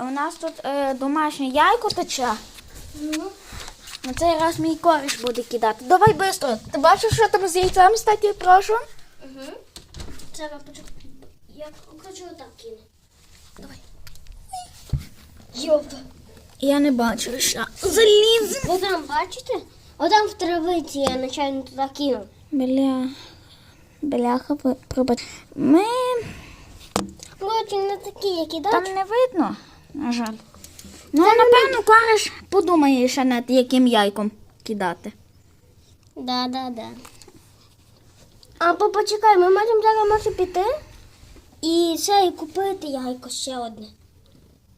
У нас тут е, домашнє яйко тече. Ну, На цей раз мій коріш буде кидати. Давай швидко. Ти бачиш, що там з яйцем статі, прошу? угу. Треба почекати. Я хочу отак кину. Давай. Йопта. Я не бачу, що заліз. Ви там бачите? Отам в травиці я нечайно туди кинув. Бля. Бляха, пробач. Ми Коротше, не такі, які там не видно, на жаль. Ну, напевно, коріш подумає ще над яким яйком кидати. Да, да, да. А по- почекай, ми можемо зараз може піти і це і купити яйко ще одне.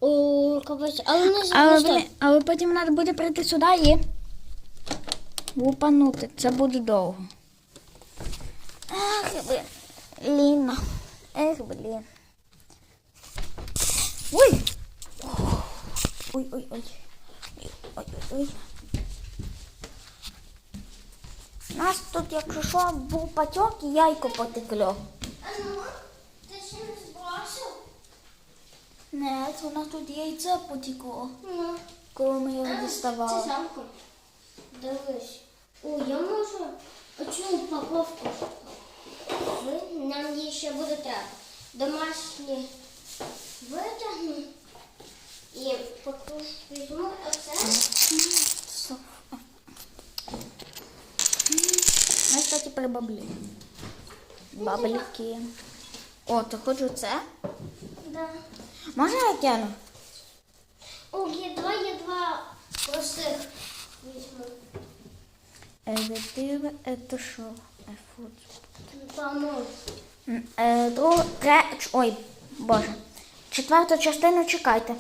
У когось, але не Але, знаю. блін, але потім треба буде прийти сюди і лупанути. Це буде довго. Ах, блін. Ліна. Ех, блін. Ой! Ой, ой, ой. Ой, ой, ой. У нас тут, якщо що, був патьок і яйко потекло. ну, ти ще не збросив? Не, у нас тут яйце потекло, Ну. коли ми його діставали. Це замку. Дивись. О, я можу оцю упаковку. Нам її ще буде треба. Домашні витягну і візьму оце. Ми, кстати, при баблі. Бабліки. О, то хочу це. Да. Можна я кину? О, є два, є два простих. Візьму. Едитиви, це що? Е, фу. Поможу. Е, друг, ой, боже. Четверту частину чекайте.